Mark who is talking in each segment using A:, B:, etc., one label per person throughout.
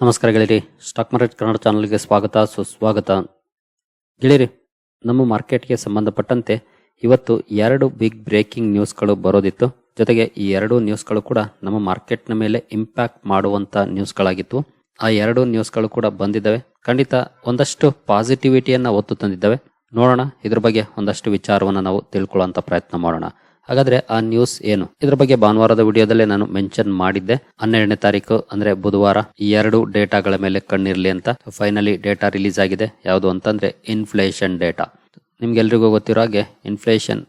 A: ನಮಸ್ಕಾರ ಗೆಳೆಯರಿ stock market Kannada ಚಾನಲ್ಗೆ ಸ್ವಾಗತ, ಸುಸ್ವಾಗತ. ಗೆಳೆಯರಿ ನಮ್ಮ ಮಾರ್ಕೆಟ್ಗೆ ಸಂಬಂಧಪಟ್ಟಂತೆ ಇವತ್ತು ಎರಡು ಬಿಗ್ ಬ್ರೇಕಿಂಗ್ ನ್ಯೂಸ್ಗಳು ಬರೋದಿತ್ತು. ಜೊತೆಗೆ ಈ ಎರಡು ನ್ಯೂಸ್ಗಳು ಕೂಡ ನಮ್ಮ ಮಾರ್ಕೆಟ್ನ ಮೇಲೆ ಇಂಪ್ಯಾಕ್ಟ್ ಮಾಡುವಂಥ ನ್ಯೂಸ್ಗಳಾಗಿತ್ತು ಆ ಎರಡು ನ್ಯೂಸ್ಗಳು ಕೂಡ ಬಂದಿದ್ದಾವೆ. ಖಂಡಿತ ಒಂದಷ್ಟು ಪಾಸಿಟಿವಿಟಿಯನ್ನು ಒತ್ತು ತಂದಿದ್ದಾವೆ. ನೋಡೋಣ, ಇದ್ರ ಬಗ್ಗೆ ಒಂದಷ್ಟು ವಿಚಾರವನ್ನು ನಾವು ತಿಳ್ಕೊಳ್ಳುವಂತ ಪ್ರಯತ್ನ ಮಾಡೋಣ. ಹಾಗಾದ್ರೆ ಆ ನ್ಯೂಸ್ ಏನು? ಇದ್ರ ಬಗ್ಗೆ ಭಾನುವಾರದ ವಿಡಿಯೋದಲ್ಲೇ ನಾನು ಮೆನ್ಷನ್ ಮಾಡಿದ್ದೆ. ಹನ್ನೆರಡನೇ ತಾರೀಕು ಅಂದ್ರೆ ಬುಧವಾರ ಎರಡು ಡೇಟಾಗಳ ಮೇಲೆ ಕಣ್ಣಿರ್ಲಿ ಅಂತ ಫೈನಲಿ ಡೇಟಾ ರಿಲೀಸ್ ಆಗಿದೆ. ಯಾವುದು ಅಂತಂದ್ರೆ ಇನ್ಫ್ಲೇಷನ್ ಡೇಟಾ ನಿಮ್ಗೆಲ್ರಿಗೂ ಗೊತ್ತಿರೋ ಹಾಗೆ ಇನ್ಫ್ಲೇಷನ್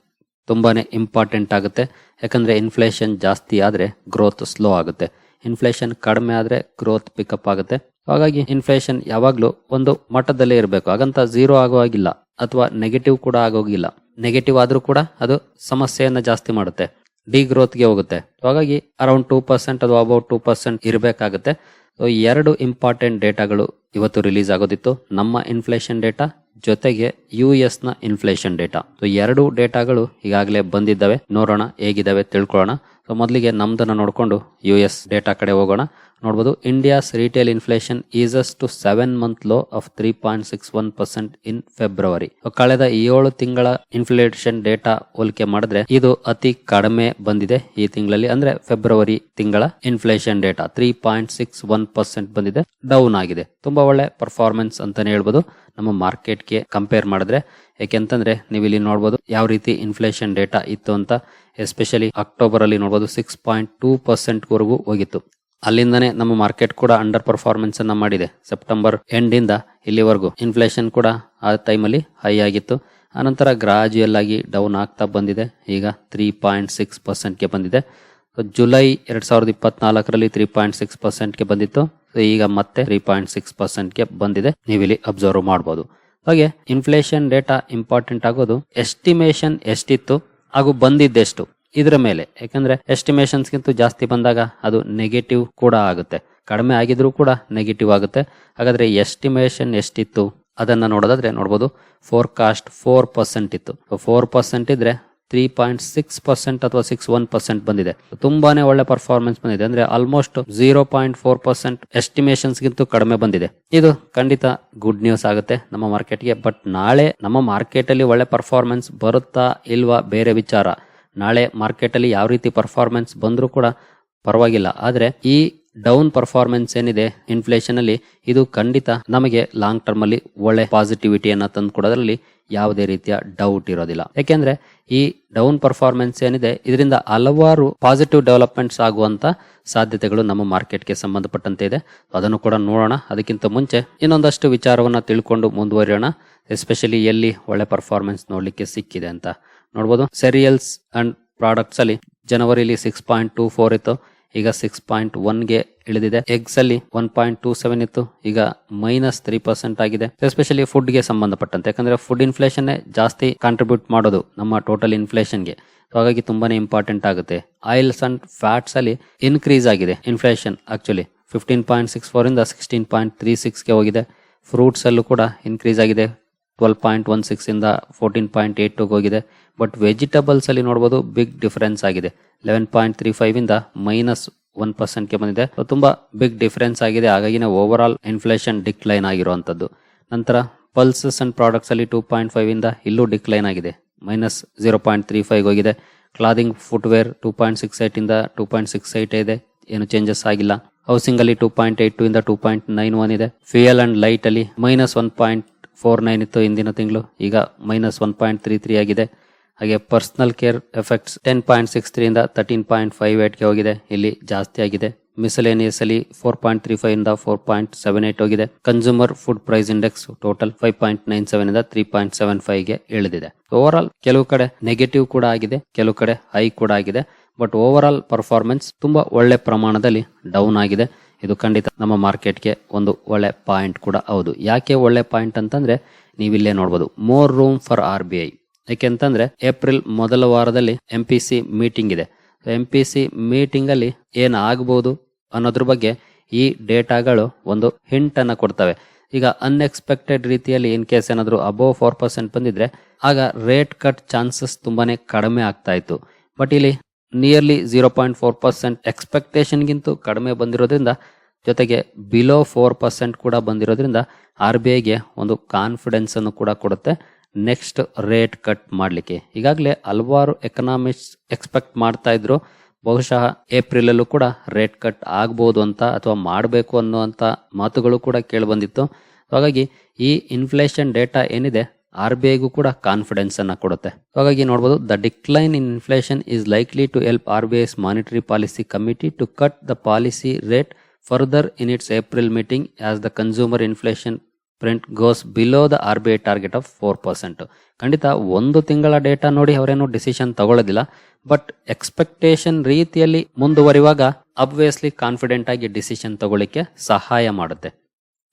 A: ತುಂಬಾನೇ ಇಂಪಾರ್ಟೆಂಟ್ ಆಗುತ್ತೆ. ಯಾಕಂದ್ರೆ ಇನ್ಫ್ಲೇಷನ್ ಜಾಸ್ತಿ ಆದ್ರೆ ಗ್ರೋತ್ ಸ್ಲೋ ಆಗುತ್ತೆ. ಇನ್ಫ್ಲೇಷನ್ ಕಡಿಮೆ ಆದರೆ ಗ್ರೋತ್ ಪಿಕಪ್ ಆಗುತ್ತೆ. ಹಾಗಾಗಿ ಇನ್ಫ್ಲೇಷನ್ ಯಾವಾಗಲೂ ಒಂದು ಮಟ್ಟದಲ್ಲೇ ಇರಬೇಕು. ಹಾಗಂತ ಝೀರೋ ಆಗೋ ಆಗಿಲ್ಲ ಅಥವಾ ನೆಗೆಟಿವ್ ಕೂಡ ಆಗೋಗಿಲ್ಲ ನೆಗೆಟಿವ್ ಆದ್ರೂ ಕೂಡ ಅದು ಸಮಸ್ಯೆಯನ್ನು ಜಾಸ್ತಿ ಮಾಡುತ್ತೆ. ಡಿ ಗ್ರೋತ್ಗೆ ಹೋಗುತ್ತೆ. ಹಾಗಾಗಿ ಅರೌಂಡ್ ಟೂ ಪರ್ಸೆಂಟ್ ಅಥವಾ ಅಬೌಟ್ ಟೂ ಪರ್ಸೆಂಟ್ ಇರಬೇಕಾಗುತ್ತೆ. ಸೊ ಎರಡು ಇಂಪಾರ್ಟೆಂಟ್ ಡೇಟಾಗಳು ಇವತ್ತು ರಿಲೀಸ್ ಆಗೋದಿತ್ತು. ನಮ್ಮ ಇನ್ಫ್ಲೇಷನ್ ಡೇಟಾ ಜೊತೆಗೆ ಯು ನ ಇನ್ಫ್ಲೇಷನ್ ಡೇಟಾ ಸೊ ಎರಡು ಡೇಟಾಗಳು ಈಗಾಗಲೇ ಬಂದಿದ್ದಾವೆ. ನೋಡೋಣ ಹೇಗಿದ್ದಾವೆ ತಿಳ್ಕೊಳ್ಳೋಣ. ಸೊ ಮೊದಲಿಗೆ ನಮ್ದನ್ನ ನೋಡಿಕೊಂಡು ಯು ಎಸ್ ಡೇಟಾ ಕಡೆ ಹೋಗೋಣ. ನೋಡಬಹುದು India's retail inflation eases to seven month low of three point six one percent in February ಕಳೆದ ಏಳು ತಿಂಗಳ ಇನ್ಫ್ಲೇಷನ್ ಡೇಟಾ ಹೋಲಿಕೆ ಮಾಡಿದ್ರೆ ಇದು ಅತಿ ಕಡಿಮೆ ಬಂದಿದೆ ಈ ತಿಂಗಳಲ್ಲಿ. ಅಂದ್ರೆ ಫೆಬ್ರವರಿ ತಿಂಗಳ inflation data three point six one percent ಬಂದಿದೆ ಡೌನ್ ಆಗಿದೆ. ತುಂಬಾ ಒಳ್ಳೆ ಪರ್ಫಾರ್ಮೆನ್ಸ್ ಅಂತಾನೆ ಹೇಳ್ಬೋದು. ನಮ್ಮ ಮಾರ್ಕೆಟ್ಗೆ ಕಂಪೇರ್ ಮಾಡಿದ್ರೆ ಯಾಕೆಂತಂದ್ರೆ ನೀವು ಇಲ್ಲಿ ನೋಡಬಹುದು ಯಾವ ರೀತಿ ಇನ್ಫ್ಲೇಷನ್ ಡೇಟಾ ಇತ್ತು ಅಂತ ಎಸ್ಪೆಷಲಿ ಅಕ್ಟೋಬರ್ ಅಲ್ಲಿ ನೋಡಬಹುದು ಸಿಕ್ಸ್ ಪಾಯಿಂಟ್ ಟೂ ಪರ್ಸೆಂಟ್ ವರೆಗೂ ಹೋಗಿತ್ತು. ಅಲ್ಲಿಂದನೇ ನಮ್ಮ ಮಾರ್ಕೆಟ್ ಕೂಡ ಅಂಡರ್ ಪರ್ಫಾರ್ಮೆನ್ಸ್ ಅನ್ನ ಮಾಡಿದೆ. ಸೆಪ್ಟೆಂಬರ್ ಎಂಡ್ ಇಂದ ಇಲ್ಲಿವರೆಗೂ ಇನ್ಫ್ಲೇಷನ್ ಕೂಡ ಆ ಟೈಮಲ್ಲಿ ಹೈ ಆಗಿತ್ತು. ಆನಂತರ ಗ್ರಾಜುಯಲ್ ಆಗಿ ಡೌನ್ ಆಗ್ತಾ ಬಂದಿದೆ. ಈಗ ತ್ರೀ ಪಾಯಿಂಟ್ ಸಿಕ್ಸ್ ಪರ್ಸೆಂಟ್ಗೆ ಬಂದಿದೆ. ಸೊ ಜುಲೈ ಎರಡ್ ಸಾವಿರದ ಇಪ್ಪತ್ನಾಲ್ಕರಲ್ಲಿ ತ್ರೀ ಪಾಯಿಂಟ್ ಸಿಕ್ಸ್ ಪರ್ಸೆಂಟ್ಗೆ ಬಂದಿತ್ತು. ಈಗ ಮತ್ತೆ ತ್ರೀ ಪಾಯಿಂಟ್ ಸಿಕ್ಸ್ ಪರ್ಸೆಂಟ್ಗೆ ಬಂದಿದೆ. ನೀವಿಲ್ಲಿ ಅಬ್ಸರ್ವ್ ಮಾಡಬಹುದು ಹಾಗೆ ಇನ್ಫ್ಲೇಷನ್ ಡೇಟಾ ಇಂಪಾರ್ಟೆಂಟ್ ಆಗೋದು ಎಸ್ಟಿಮೇಷನ್ ಎಷ್ಟಿತ್ತು ಹಾಗೂ ಬಂದಿದ್ದೆಷ್ಟು? ಇದರ ಮೇಲೆ. ಯಾಕಂದ್ರೆ ಎಸ್ಟಿಮೇಷನ್ಸ್ಗಿಂತ ಜಾಸ್ತಿ ಬಂದಾಗ ಅದು ನೆಗೆಟಿವ್ ಕೂಡ ಆಗುತ್ತೆ. ಕಡಿಮೆ ಆಗಿದ್ರೂ ಕೂಡ ನೆಗೆಟಿವ್ ಆಗುತ್ತೆ. ಹಾಗಾದ್ರೆ ಎಸ್ಟಿಮೇಷನ್ ಎಷ್ಟಿತ್ತು? ಅದನ್ನ ನೋಡೋದಾದ್ರೆ ನೋಡಬಹುದು ಫೋರ್ಕಾಸ್ಟ್ ಫೋರ್ ಪರ್ಸೆಂಟ್ ಇತ್ತು. ಫೋರ್ ಪರ್ಸೆಂಟ್ ಇದ್ರೆ ತ್ರೀ ಪಾಯಿಂಟ್ ಸಿಕ್ಸ್ ಪರ್ಸೆಂಟ್ ಅಥವಾ ಸಿಕ್ಸ್ ಒನ್ ಪರ್ಸೆಂಟ್ ಬಂದಿದೆ. ತುಂಬಾನೇ ಒಳ್ಳೆ ಪರ್ಫಾರ್ಮೆನ್ಸ್ ಬಂದಿದೆ. ಅಂದ್ರೆ almost zero point four percent estimations ಗಿಂತ ಕಡಿಮೆ ಬಂದಿದೆ. ಇದು ಖಂಡಿತ ಗುಡ್ ನ್ಯೂಸ್ ಆಗುತ್ತೆ ನಮ್ಮ ಮಾರ್ಕೆಟ್ಗೆ ಬಟ್ ನಾಳೆ ನಮ್ಮ ಮಾರ್ಕೆಟ್ ಅಲ್ಲಿ ಒಳ್ಳೆ ಪರ್ಫಾರ್ಮೆನ್ಸ್ ಬರುತ್ತಾ ಇಲ್ವಾ ಬೇರೆ ವಿಚಾರ. ನಾಳೆ ಮಾರ್ಕೆಟಲ್ಲಿ ಯಾವ ರೀತಿ ಪರ್ಫಾರ್ಮೆನ್ಸ್ ಬಂದರೂ ಕೂಡ ಪರವಾಗಿಲ್ಲ. ಆದರೆ ಈ ಡೌನ್ ಪರ್ಫಾರ್ಮೆನ್ಸ್ ಏನಿದೆ ಇನ್ಫ್ಲೇಷನ್ ಅಲ್ಲಿ ಇದು ಖಂಡಿತ ನಮಗೆ ಲಾಂಗ್ ಟರ್ಮ್ ಅಲ್ಲಿ ಒಳ್ಳೆ ಪಾಸಿಟಿವಿಟಿಯನ್ನು ತಂದು ಕೊಡೋದ್ರಲ್ಲಿ ಯಾವುದೇ ರೀತಿಯ ಡೌಟ್ ಇರೋದಿಲ್ಲ. ಯಾಕೆಂದ್ರೆ ಈ ಡೌನ್ ಪರ್ಫಾರ್ಮೆನ್ಸ್ ಏನಿದೆ, ಇದರಿಂದ ಹಲವಾರು ಪಾಸಿಟಿವ್ ಡೆವಲಪ್ಮೆಂಟ್ಸ್ ಆಗುವಂತ ಸಾಧ್ಯತೆಗಳು ನಮ್ಮ ಮಾರ್ಕೆಟ್ಗೆ ಸಂಬಂಧಪಟ್ಟಂತೆ ಇದೆ. ಅದನ್ನು ಕೂಡ ನೋಡೋಣ. ಅದಕ್ಕಿಂತ ಮುಂಚೆ ಇನ್ನೊಂದಷ್ಟು ವಿಚಾರವನ್ನ ತಿಳ್ಕೊಂಡು ಮುಂದುವರಿಯೋಣ. ಎಸ್ಪೆಷಲಿ ಎಲ್ಲಿ ಒಳ್ಳೆ ಪರ್ಫಾರ್ಮೆನ್ಸ್ ನೋಡಲಿಕ್ಕೆ ಸಿಕ್ಕಿದೆ ಅಂತ ನೋಡ್ಬೋದು. ಸೆರಿಯಲ್ಸ್ ಅಂಡ್ ಪ್ರಾಡಕ್ಟ್ಸ್ ಅಲ್ಲಿ ಜನವರಿಲಿ ಸಿಕ್ಸ್ ಪಾಯಿಂಟ್ ಟೂ ಫೋರ್ ಇತ್ತು. ಈಗ ಸಿಕ್ಸ್ ಪಾಯಿಂಟ್ ಒನ್ಗೆ ಇಳಿದಿದೆ. ಎಗ್ಸ್ ಅಲ್ಲಿ ಒನ್ ಪಾಯಿಂಟ್ ಟೂ ಸೆವೆನ್ ಇತ್ತು. ಈಗ ಮೈನಸ್ ತ್ರೀ ಪರ್ಸೆಂಟ್ ಆಗಿದೆ. ಎಸ್ಪೆಷಲಿ ಫುಡ್ಗೆ ಸಂಬಂಧಪಟ್ಟಂತೆ. ಯಾಕಂದ್ರೆ ಫುಡ್ ಇನ್ಫ್ಲೇಷನ್ ಜಾಸ್ತಿ ಕಾಂಟ್ರಿಬ್ಯೂಟ್ ಮಾಡೋದು ನಮ್ಮ ಟೋಟಲ್ ಇನ್ಫ್ಲೇಷನ್ಗೆ ಹಾಗಾಗಿ ತುಂಬಾನೇ ಇಂಪಾರ್ಟೆಂಟ್ ಆಗುತ್ತೆ. ಆಯಿಲ್ಸ್ ಅಂಡ್ ಫ್ಯಾಟ್ಸ್ ಅಲ್ಲಿ ಇನ್ಕ್ರೀಸ್ ಆಗಿದೆ. Inflation actually fifteen point six four ಇಂದ ಸಿಕ್ಸ್ಟೀನ್ ಪಾಯಿಂಟ್ ತ್ರೀ ಸಿಕ್ಸ್ಗೆ ಹೋಗಿದೆ. ಫ್ರೂಟ್ಸ್ ಅಲ್ಲೂ ಕೂಡ ಇನ್ಕ್ರೀಸ್ ಆಗಿದೆ. ಟ್ವೆಲ್ ಪಾಯಿಂಟ್ ಒನ್ ಸಿಕ್ಸ್ ಇಂದ ಫೋರ್ಟೀನ್ ಪಾಯಿಂಟ್ ಏಟ್ ಹೋಗಿದೆ. ಬಟ್ ವೆಜಿಟಬಲ್ಸ್ ಅಲ್ಲಿ ನೋಡಬಹುದು ಬಿಗ್ ಡಿಫರೆನ್ಸ್ ಆಗಿದೆ. ಲೆವೆನ್ ಪಾಯಿಂಟ್ ತ್ರೀ ಫೈವ್ ಇಂದ ಮೈನಸ್ ಒನ್ ಪರ್ಸೆಂಟ್ಗೆ ಬಂದಿದೆ. ತುಂಬಾ ಬಿಗ್ ಡಿಫರೆನ್ಸ್ ಆಗಿದೆ. ಹಾಗಾಗಿನೇ ಓವರ್ ಆಲ್ ಇನ್ಫ್ಲೇಷನ್ ಡಿಕ್ಲೈನ್ ಆಗಿರುವಂತದ್ದು ನಂತರ ಪಲ್ಸಸ್ ಅಂಡ್ ಪ್ರಾಡಕ್ಟ್ಸ್ ಅಲ್ಲಿ ಟೂ ಪಾಯಿಂಟ್ ಫೈವ್ ಇಂದ ಇಲ್ಲೂ ಡಿಕ್ಲೈನ್ ಆಗಿದೆ. Minus zero point three five ಹೋಗಿದೆ. Clothing footwear two point six eight ಇಂದ ಟೂ ಪಾಯಿಂಟ್ ಸಿಕ್ಸ್ ಏಟ್ ಇದೆ. ಏನು ಚೇಂಜಸ್ ಆಗಿಲ್ಲ. ಹೌಸಿಂಗ್ ಅಲ್ಲಿ ಟೂ ಪಾಯಿಂಟ್ ಏಟ್ ಟೂ ಇಂದ ಟೂ ಪಾಯಿಂಟ್ ನೈನ್ ಒನ್ ಇದೆ. ಫಿಯಲ್ ಅಂಡ್ ಲೈಟ್ ಅಲ್ಲಿ minus one point four nine ಇತ್ತು ಹಿಂದಿನ ತಿಂಗಳು. ಈಗ minus one point three three ಆಗಿದೆ. ಹಾಗೆ personal care effects ten point six three ಇಂದ ತರ್ಟೀನ್ ಪಾಯಿಂಟ್ ಫೈವ್ ಏಟ್ಗೆ ಹೋಗಿದೆ. ಇಲ್ಲಿ ಜಾಸ್ತಿ ಆಗಿದೆ. ಮಿಸಲೇನಿಯಸ್ ಅಲ್ಲಿ ಫೋರ್ ಪಾಯಿಂಟ್ ತ್ರೀ ಫೈವ್ ಇಂದ ಫೋರ್ ಪಾಯಿಂಟ್ ಸೆವೆನ್ ಏಟ್ ಹೋಗಿದೆ. Consumer food price index total five point nine seven ಇಂದ ತ್ರೀ ಪಾಯಿಂಟ್ ಸೆವೆನ್ ಫೈವ್ಗೆ ಇಳಿದಿದೆ. ಓವರ್ ಆಲ್ ಕೆಲವು ಕಡೆ ನೆಗೆಟಿವ್ ಕೂಡ ಆಗಿದೆ, ಕೆಲವು ಕಡೆ ಹೈ ಕೂಡ ಆಗಿದೆ. ಬಟ್ ಓವರ್ ಆಲ್ ಪರ್ಫಾರ್ಮೆನ್ಸ್ ತುಂಬಾ ಒಳ್ಳೆ ಪ್ರಮಾಣದಲ್ಲಿ ಡೌನ್ ಆಗಿದೆ. ಇದು ಖಂಡಿತ ನಮ್ಮ ಮಾರ್ಕೆಟ್ಗೆ ಒಂದು ಒಳ್ಳೆ ಪಾಯಿಂಟ್ ಕೂಡ ಹೌದು. ಯಾಕೆ ಒಳ್ಳೆ ಪಾಯಿಂಟ್ ಅಂತಂದ್ರೆ ನೀವಿಲ್ಲೇ ನೋಡಬಹುದು more room for R B I ಯಾಕೆಂತಂದ್ರೆ ಏಪ್ರಿಲ್ ಮೊದಲ ವಾರದಲ್ಲಿ ಎಂ ಪಿ ಸಿ ಮೀಟಿಂಗ್ ಇದೆ. ಎಂ ಪಿ ಸಿ ಮೀಟಿಂಗ್ ಅಲ್ಲಿ ಏನ್ ಆಗ್ಬಹುದು ಅನ್ನೋದ್ರ ಬಗ್ಗೆ ಈ ಡೇಟಾಗಳು ಒಂದು ಹಿಂಟ್ ಅನ್ನ ಕೊಡ್ತವೆ. ಈಗ ಅನ್ಎಕ್ಸ್ಪೆಕ್ಟೆಡ್ ರೀತಿಯಲ್ಲಿ ಇನ್ ಕೇಸ್ ಏನಾದರೂ ಅಬೋವ್ ಫೋರ್ ಪರ್ಸೆಂಟ್ ಬಂದಿದ್ರೆ ಆಗ ರೇಟ್ ಕಟ್ ಚಾನ್ಸಸ್ ತುಂಬಾನೇ ಕಡಿಮೆ ಆಗ್ತಾ ಇತ್ತು. ಬಟ್ ಇಲ್ಲಿ nearly zero point four percent ಎಕ್ಸ್ಪೆಕ್ಟೇಷನ್ಗಿಂತ ಕಡಿಮೆ ಬಂದಿರೋದ್ರಿಂದ, ಜೊತೆಗೆ ಬಿಲೋ ಫೋರ್ ಪರ್ಸೆಂಟ್ ಕೂಡ ಬಂದಿರೋದ್ರಿಂದ ಆರ್ ಬಿ ಐಗೆ ಒಂದು ಕಾನ್ಫಿಡೆನ್ಸ್ ಅನ್ನು ಕೂಡ ಕೊಡುತ್ತೆ. ನೆಕ್ಸ್ಟ್ ರೇಟ್ ಕಟ್ ಮಾಡಲಿಕ್ಕೆ. ಈಗಾಗಲೇ ಹಲವಾರು ಎಕನಾಮಿಕ್ಸ್ ಎಕ್ಸ್ಪೆಕ್ಟ್ ಮಾಡ್ತಾ ಇದ್ರು. ಬಹುಶಃ ಏಪ್ರಿಲ್ ಅಲ್ಲೂ ಕೂಡ ರೇಟ್ ಕಟ್ ಆಗ್ಬೋದು ಅಂತ ಅಥವಾ ಮಾಡಬೇಕು ಅನ್ನುವಂಥ ಮಾತುಗಳು ಕೂಡ ಕೇಳಿಬಂದಿತ್ತು ಹಾಗಾಗಿ ಈ ಇನ್ಫ್ಲೇಷನ್ ಡೇಟಾ ಏನಿದೆ ಆರ್ ಬಿ ಐಗೂ ಕೂಡ ಕಾನ್ಫಿಡೆನ್ಸ್ ಅನ್ನ ಕೊಡುತ್ತೆ. ಹಾಗಾಗಿ ನೋಡಬಹುದು the decline in inflation is likely to help R B I's monetary policy committee to cut the policy rate further in its April meeting as the consumer inflation print goes below the R B I target of four percent ಖಂಡಿತ ಒಂದು ತಿಂಗಳ data ನೋಡಿ ಅವರೇನು decision ತಗೊಳ್ಳೋದಿಲ್ಲ but expectation ರೀತಿಯಲ್ಲಿ ಮುಂದುವರಿಯುವಾಗ obviously confident ಆಗಿ decision ತಗೊಳ್ಳಿಕ್ಕೆ ಸಹಾಯ ಮಾಡುತ್ತೆ.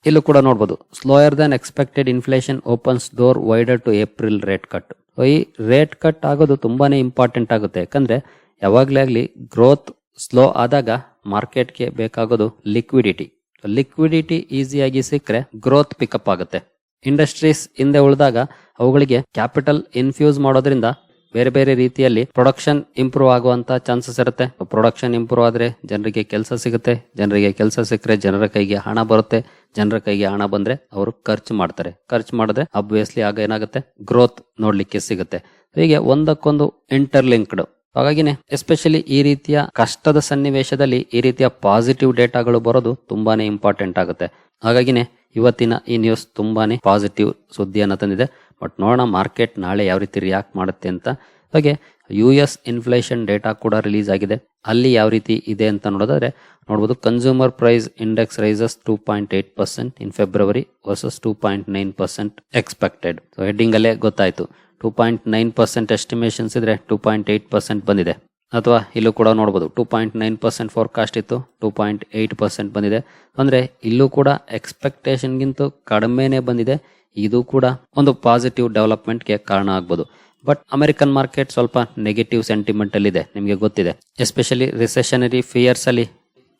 A: ಇಲ್ಲೂ ಕೂಡ ನೋಡಬಹುದು slower than expected inflation opens door wider to April rate cut ಈ ರೇಟ್ ಕಟ್ ಆಗೋದು ತುಂಬಾನೇ ಇಂಪಾರ್ಟೆಂಟ್ ಆಗುತ್ತೆ. ಯಾಕಂದ್ರೆ, ಯಾವಾಗಲೇ ಆಗಲಿ ಗ್ರೋತ್ ಸ್ಲೋ ಆದಾಗ ಮಾರ್ಕೆಟ್ಗೆ ಬೇಕಾಗೋದು ಲಿಕ್ವಿಡಿಟಿ ಲಿಕ್ವಿಡಿಟಿ ಈಸಿಯಾಗಿ ಸಿಕ್ಕರೆ ಗ್ರೋತ್ ಪಿಕಪ್ ಆಗುತ್ತೆ. ಇಂಡಸ್ಟ್ರೀಸ್ ಹಿಂದೆ ಉಳಿದಾಗ ಅವುಗಳಿಗೆ ಕ್ಯಾಪಿಟಲ್ ಇನ್ಫ್ಯೂಸ್ ಮಾಡೋದ್ರಿಂದ ಬೇರೆ ಬೇರೆ ರೀತಿಯಲ್ಲಿ ಪ್ರೊಡಕ್ಷನ್ ಇಂಪ್ರೂವ್ ಆಗುವಂತ ಚಾನ್ಸಸ್ ಇರುತ್ತೆ. ಪ್ರೊಡಕ್ಷನ್ ಇಂಪ್ರೂವ್ ಆದ್ರೆ ಜನರಿಗೆ ಕೆಲಸ ಸಿಗುತ್ತೆ. ಜನರಿಗೆ ಕೆಲಸ ಸಿಕ್ಕರೆ ಜನರ ಕೈಗೆ ಹಣ ಬರುತ್ತೆ. ಜನರ ಕೈಗೆ ಹಣ ಬಂದ್ರೆ ಅವರು ಖರ್ಚು ಮಾಡ್ತಾರೆ. ಖರ್ಚು ಮಾಡಿದ್ರೆ ಅಬ್ವಿಯಸ್ಲಿ ಆಗ ಏನಾಗುತ್ತೆ? ಗ್ರೋತ್ ನೋಡ್ಲಿಕ್ಕೆ ಸಿಗುತ್ತೆ. ಹೀಗೆ ಒಂದಕ್ಕೊಂದು ಇಂಟರ್ಲಿಂಕ್ಡ್ ಹಾಗಾಗಿನೇ ಎಸ್ಪೆಷಲಿ ಈ ರೀತಿಯ ಕಷ್ಟದ ಸನ್ನಿವೇಶದಲ್ಲಿ ಈ ರೀತಿಯ ಪಾಸಿಟಿವ್ ಡೇಟಾಗಳು ಬರೋದು ತುಂಬಾನೇ ಇಂಪಾರ್ಟೆಂಟ್ ಆಗುತ್ತೆ. ಹಾಗಾಗಿನೇ ಇವತ್ತಿನ ಈ ನ್ಯೂಸ್ ತುಂಬಾನೇ ಪಾಸಿಟಿವ್ ಸುದ್ದಿಯನ್ನು ತಂದಿದೆ. ಬಟ್ ನೋಡೋಣ ಮಾರ್ಕೆಟ್ ನಾಳೆ ಯಾವ ರೀತಿ ರಿಯಾಕ್ಟ್ ಮಾಡುತ್ತೆ ಅಂತ. ಹಾಗೆ ಯು ಎಸ್ ಇನ್ಫ್ಲೇಷನ್ ಡೇಟಾ ಕೂಡ ರಿಲೀಸ್ ಆಗಿದೆ. ಅಲ್ಲಿ ಯಾವ ರೀತಿ ಇದೆ ಅಂತ ನೋಡೋದಾದ್ರೆ, ನೋಡ್ಬೋದು consumer price index rises two point eight percent in February versus two point nine percent expected heading ಅಲ್ಲೇ ಗೊತ್ತಾಯ್ತು. Two point nine percent estimations ಇದ್ರೆ ಟೂ ಪಾಯಿಂಟ್ ಏಟ್ ಪರ್ಸೆಂಟ್ ಬಂದಿದೆ. ಅಥವಾ ಇಲ್ಲೂ ಕೂಡ ನೋಡ್ಬೋದು two point nine percent forecast ಇತ್ತು two point eight percent ಬಂದಿದೆ. ಅಂದ್ರೆ ಇಲ್ಲೂ ಕೂಡ ಎಕ್ಸ್ಪೆಕ್ಟೇಷನ್ಗಿಂತ ಕಡಿಮೆನೆ ಬಂದಿದೆ. ಇದು ಕೂಡ ಒಂದು ಪಾಸಿಟಿವ್ ಡೆವಲಪ್ಮೆಂಟ್ಗೆ ಕಾರಣ ಆಗ್ಬೋದು. ಬಟ್ ಅಮೆರಿಕನ್ ಮಾರ್ಕೆಟ್ ಸ್ವಲ್ಪ ನೆಗೆಟಿವ್ ಸೆಂಟಿಮೆಂಟ್ ಅಲ್ಲಿ ಇದೆ ನಿಮಗೆ ಗೊತ್ತಿದೆ. ಎಸ್ಪೆಷಲಿ ರಿಸೆಷನರಿ ಫಿಯರ್ಸ್ ಅಲ್ಲಿ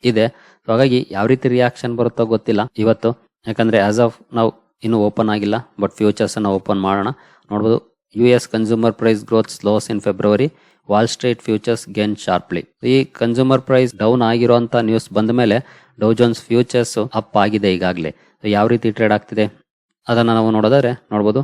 A: ಇದೆ. ಹಾಗಾಗಿ ಯಾವ ರೀತಿ ರಿಯಾಕ್ಷನ್ ಬರುತ್ತೋ ಗೊತ್ತಿಲ್ಲ ಇವತ್ತು. ಯಾಕಂದ್ರೆ ಆಸ್ ಆಫ್ ನಾವು ಇನ್ನು ಓಪನ್ ಆಗಿಲ್ಲ ಬಟ್ ಫ್ಯೂಚರ್ಸ್ ಅನ್ನ ಓಪನ್ ಮಾಡೋಣ. ನೋಡಬಹುದು U S consumer price growth slows in February Wall Street futures gain sharply ಈ ಕನ್ಸ್ಯೂಮರ್ ಪ್ರೈಸ್ ಡೌನ್ ಆಗಿರುವಂತ ನ್ಯೂಸ್ ಬಂದ ಮೇಲೆ ಡೌಜೋನ್ಸ್ ಫ್ಯೂಚರ್ಸ್ ಅಪ್ ಆಗಿದೆ ಈಗಾಗಲೇ. ಯಾವ ರೀತಿ ಟ್ರೇಡ್ ಆಗ್ತಿದೆ? ಅದನ್ನ ನಾವು ನೋಡೋದಾದ್ರೆ ನೋಡಬಹುದು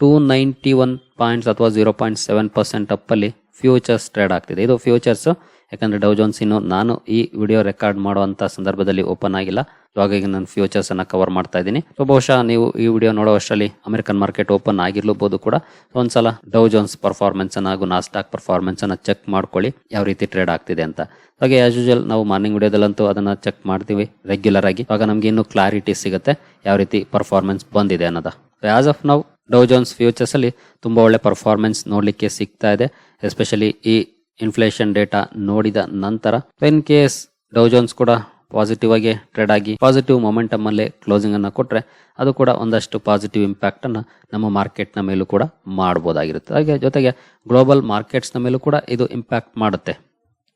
A: ಟೂ ನೈಂಟಿ ಒನ್ ಪಾಯಿಂಟ್ಸ್ ಅಥವಾ ಜೀರೋ ಪಾಯಿಂಟ್ ಸೆವೆನ್ ಪರ್ಸೆಂಟ್ ಅಪ್ಪಲ್ಲಿ ಫ್ಯೂಚರ್ಸ್ ಟ್ರೇಡ್ ಆಗ್ತಿದೆ. ಇದು ಫ್ಯೂಚರ್ಸ್ ಯಾಕಂದ್ರೆ ಡೌಜೋನ್ಸ್ ಇನ್ನು ನಾನು ಈ ವಿಡಿಯೋ ರೆಕಾರ್ಡ್ ಮಾಡುವಂತ ಸಂದರ್ಭದಲ್ಲಿ ಓಪನ್ ಆಗಿಲ್ಲ. ಹಾಗಾಗಿ ನಾನು ಫ್ಯೂಚರ್ಸ್ ಅನ್ನ ಕವರ್ ಮಾಡ್ತಾ ಇದ್ದೀನಿ. ಸೊ ಬಹುಶಃ ನೀವು ಈ ವಿಡಿಯೋ ನೋಡೋ ಅಷ್ಟರಲ್ಲಿ ಅಮೆರಿಕನ್ ಮಾರ್ಕೆಟ್ ಓಪನ್ ಆಗಿರ್ಲೂಬಹುದು ಕೂಡ. ಒಂದ್ಸಲ ಡೌ ಜೋನ್ಸ್ ಪರ್ಫಾರ್ಮೆನ್ಸ್ ಅನ್ನ ಹಾಗೂ ನಾಸ್ಟಾಕ್ ಪರ್ಫಾರ್ಮೆನ್ಸ್ ಅನ್ನ ಚೆಕ್ ಮಾಡ್ಕೊಳ್ಳಿ. ಯಾವ ರೀತಿ ಟ್ರೇಡ್ ಆಗ್ತಿದೆ ಅಂತ. ಹಾಗೆ ಆಸ್ ಯೂಶಲ್ ನಾವು ಮಾರ್ನಿಂಗ್ ವಿಡಿಯೋದಲ್ಲಂತೂ ಅದನ್ನ ಚೆಕ್ ಮಾಡ್ತೀವಿ ರೆಗ್ಯುಲರ್ ಆಗಿ. ಆಗ ನಮ್ಗೆ ಇನ್ನೂ ಕ್ಲಾರಿಟಿ ಸಿಗುತ್ತೆ ಯಾವ ರೀತಿ ಪರ್ಫಾರ್ಮೆನ್ಸ್ ಬಂದಿದೆ ಅನ್ನೋದ. ಆಸ್ ಆಫ್ ನಾವು ಡೌ ಜೋನ್ಸ್ ಫ್ಯೂಚರ್ಸ್ ಅಲ್ಲಿ ತುಂಬಾ ಒಳ್ಳೆ ಪರ್ಫಾರ್ಮೆನ್ಸ್ ನೋಡ್ಲಿಕ್ಕೆ ಸಿಗ್ತಾ ಇದೆ. ಎಸ್ಪೆಷಲಿ ಈ ಇನ್ಫ್ಲೇಷನ್ ಡೇಟಾ ನೋಡಿದ ನಂತರ ಇನ್ ಕೇಸ್ ಡೌಜೋನ್ಸ್ ಕೂಡ ಪಾಸಿಟಿವ್ ಆಗಿ ಟ್ರೇಡ್ ಆಗಿ ಪಾಸಿಟಿವ್ ಮೊಮೆಂಟಮ್ ಅಲ್ಲೇ ಕ್ಲೋಸಿಂಗ್ ಅನ್ನ ಕೊಟ್ರೆ ಅದು ಕೂಡ ಒಂದಷ್ಟು ಪಾಸಿಟಿವ್ ಇಂಪ್ಯಾಕ್ಟ್ ಅನ್ನು ನಮ್ಮ ಮಾರ್ಕೆಟ್ನ ಮೇಲೂ ಕೂಡ ಮಾಡಬಹುದಾಗಿರುತ್ತೆ ಹಾಗೆ ಜೊತೆಗೆ ಗ್ಲೋಬಲ್ ಮಾರ್ಕೆಟ್ಸ್ನ ಮೇಲೂ ಕೂಡ ಇದು ಇಂಪ್ಯಾಕ್ಟ್ ಮಾಡುತ್ತೆ.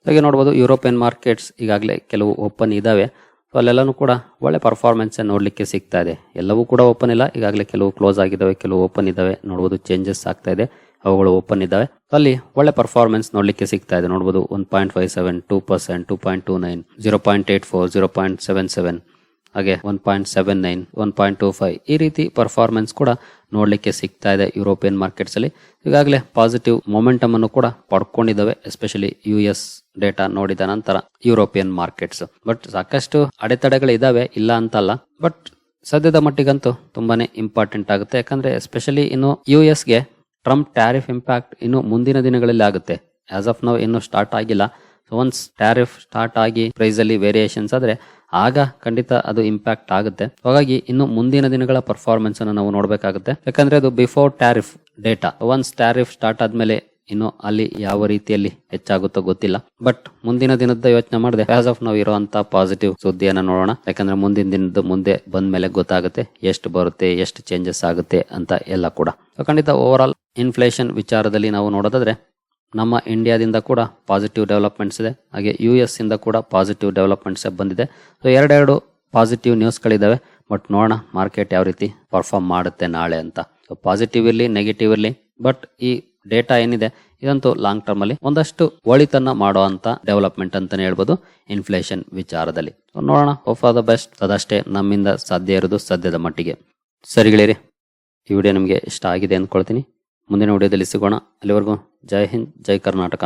A: ಹಾಗೆ ನೋಡಬಹುದು ಯುರೋಪಿಯನ್ ಮಾರ್ಕೆಟ್ಸ್ ಈಗಾಗಲೇ ಕೆಲವು ಓಪನ್ ಇದಾವೆ. ಸೊ ಅಲ್ಲೆಲ್ಲನೂ ಕೂಡ ಒಳ್ಳೆ ಪರ್ಫಾರ್ಮೆನ್ಸ್ ನೋಡಲಿಕ್ಕೆ ಸಿಗ್ತಾ ಇದೆ. ಎಲ್ಲವೂ ಕೂಡ ಓಪನ್ ಇಲ್ಲ. ಈಗಾಗಲೇ ಕೆಲವು ಕ್ಲೋಸ್ ಆಗಿದ್ದಾವೆ ಕೆಲವು ಓಪನ್ ಇದ್ದಾವೆ ನೋಡಬಹುದು ಚೇಂಜಸ್ ಆಗ್ತಾ ಇದೆ. ಅವುಗಳು ಓಪನ್ ಇದ್ದಾವೆ. ಅಲ್ಲಿ ಒಳ್ಳೆ ಪರ್ಫಾರ್ಮೆನ್ಸ್ ನೋಡ್ಲಿಕ್ಕೆ ಸಿಗ್ತಾ ಇದೆ. ನೋಡಬಹುದು one point five seven two percent two point two nine zero point eight four zero point seven seven ಹಾಗೆ one point seven nine one point two five ಈ ರೀತಿ ಪರ್ಫಾರ್ಮೆನ್ಸ್ ಕೂಡ ನೋಡ್ಲಿಕ್ಕೆ ಸಿಗ್ತಾ ಇದೆ ಯುರೋಪಿಯನ್ ಮಾರ್ಕೆಟ್ಸ್ ಅಲ್ಲಿ. ಈಗಾಗಲೇ ಪಾಸಿಟಿವ್ ಮೊಮೆಂಟಮ್ ಅನ್ನು ಕೂಡ ಪಡ್ಕೊಂಡಿದ್ದಾವೆ ಎಸ್ಪೆಷಲಿ ಯು ಎಸ್ ಡೇಟಾ ನೋಡಿದ ನಂತರ ಯುರೋಪಿಯನ್ ಮಾರ್ಕೆಟ್ಸ್ ಬಟ್ ಸಾಕಷ್ಟು ಅಡೆತಡೆಗಳು ಇದಾವೆ ಇಲ್ಲ ಅಂತಲ್ಲ. ಬಟ್ ಸದ್ಯದ ಮಟ್ಟಿಗಂತೂ ತುಂಬಾನೇ ಇಂಪಾರ್ಟೆಂಟ್ ಆಗುತ್ತೆ. ಯಾಕಂದ್ರೆ ಎಸ್ಪೆಷಲಿ ಇನ್ನು ಯು ಗೆ ಟ್ರಂಪ್ ಟ್ಯಾರಿಫ್ ಇಂಪ್ಯಾಕ್ಟ್ ಇನ್ನು ಮುಂದಿನ ದಿನಗಳಲ್ಲಿ ಆಗುತ್ತೆ. ಆಸ್ ಆಫ್ ನಾವು ಇನ್ನೂ ಸ್ಟಾರ್ಟ್ ಆಗಿಲ್ಲ. ಒನ್ಸ್ ಟ್ಯಾರಿಫ್ ಸ್ಟಾರ್ಟ್ ಆಗಿ ಪ್ರೈಸ್ ಅಲ್ಲಿ ವೇರಿಯೇಷನ್ಸ್ ಆದರೆ ಆಗ ಖಂಡಿತ ಅದು ಇಂಪ್ಯಾಕ್ಟ್ ಆಗುತ್ತೆ. ಹಾಗಾಗಿ ಇನ್ನು ಮುಂದಿನ ದಿನಗಳ ಪರ್ಫಾರ್ಮೆನ್ಸ್ ಅನ್ನು ನಾವು ನೋಡಬೇಕಾಗುತ್ತೆ. ಯಾಕಂದ್ರೆ ಅದು before tariff data once tariff start ಆದ್ಮೇಲೆ ಇನ್ನು ಅಲ್ಲಿ ಯಾವ ರೀತಿಯಲ್ಲಿ ಹೆಚ್ಚಾಗುತ್ತೋ ಗೊತ್ತಿಲ್ಲ. ಬಟ್ ಮುಂದಿನ ದಿನದ ಯೋಚನೆ ಮಾಡಿದೆ ಆಸ್ ಆಫ್ ನಾವು ಇರುವಂತ ಪಾಸಿಟಿವ್ ಸುದ್ದಿಯನ್ನ ನೋಡೋಣ. ಯಾಕಂದ್ರೆ ಮುಂದಿನ ದಿನದ ಮುಂದೆ ಬಂದ ಮೇಲೆ ಗೊತ್ತಾಗುತ್ತೆ ಎಷ್ಟು ಬರುತ್ತೆ, ಎಷ್ಟು ಚೇಂಜಸ್ ಆಗುತ್ತೆ ಅಂತ ಎಲ್ಲ ಕೂಡ. ಖಂಡಿತ ಓವರ್ ಆಲ್ ಇನ್ಫ್ಲೇಷನ್ ವಿಚಾರದಲ್ಲಿ ನಾವು ನೋಡೋದಾದ್ರೆ, ನಮ್ಮ ಇಂಡಿಯಾದಿಂದ ಕೂಡ ಪಾಸಿಟಿವ್ ಡೆವಲಪ್ಮೆಂಟ್ಸ್ ಇದೆ. ಹಾಗೆ ಯು ಎಸ್ ಇಂದ ಕೂಡ ಪಾಸಿಟಿವ್ ಡೆವಲಪ್ಮೆಂಟ್ಸ್ ಬಂದಿದೆ. ಸೊ ಎರಡೆರಡು ಪಾಸಿಟಿವ್ ನ್ಯೂಸ್ಗಳಿದ್ದಾವೆ ಬಟ್ ನೋಡೋಣ ಮಾರ್ಕೆಟ್ ಯಾವ ರೀತಿ ಪರ್ಫಾರ್ಮ್ ಮಾಡುತ್ತೆ ನಾಳೆ ಅಂತ. ಸೊ ಪಾಸಿಟಿವ್ ಇರಲಿ ನೆಗೆಟಿವ್ ಇರಲಿ. ಬಟ್ ಈ ಡೇಟಾ ಏನಿದೆ, ಇದಂತೂ ಲಾಂಗ್ ಟರ್ಮ್ ಅಲ್ಲಿ ಒಂದಷ್ಟು ಒಳಿತನ್ನ ಮಾಡುವಂತ ಡೆವಲಪ್ಮೆಂಟ್ ಅಂತಾನೆ ಹೇಳ್ಬೋದು ಇನ್ಫ್ಲೇಷನ್ ವಿಚಾರದಲ್ಲಿ. ನೋಡೋಣ. ಹೋಪ್ ಫಾರ್ ದ ಬೆಸ್ಟ್ ಅದಷ್ಟೇ ನಮ್ಮಿಂದ ಸಾಧ್ಯ ಇರೋದು ಸದ್ಯದ ಮಟ್ಟಿಗೆ. ಸರಿಗಳಿರಿ ಈ ವಿಡಿಯೋ ನಿಮಗೆ ಇಷ್ಟ ಆಗಿದೆ ಅಂದ್ಕೊಳ್ತೀನಿ ಮುಂದಿನ ವಿಡಿಯೋದಲ್ಲಿ ಸಿಗೋಣ. ಅಲ್ಲಿವರೆಗೂ ಜೈ ಹಿಂದ್, ಜೈ ಕರ್ನಾಟಕ.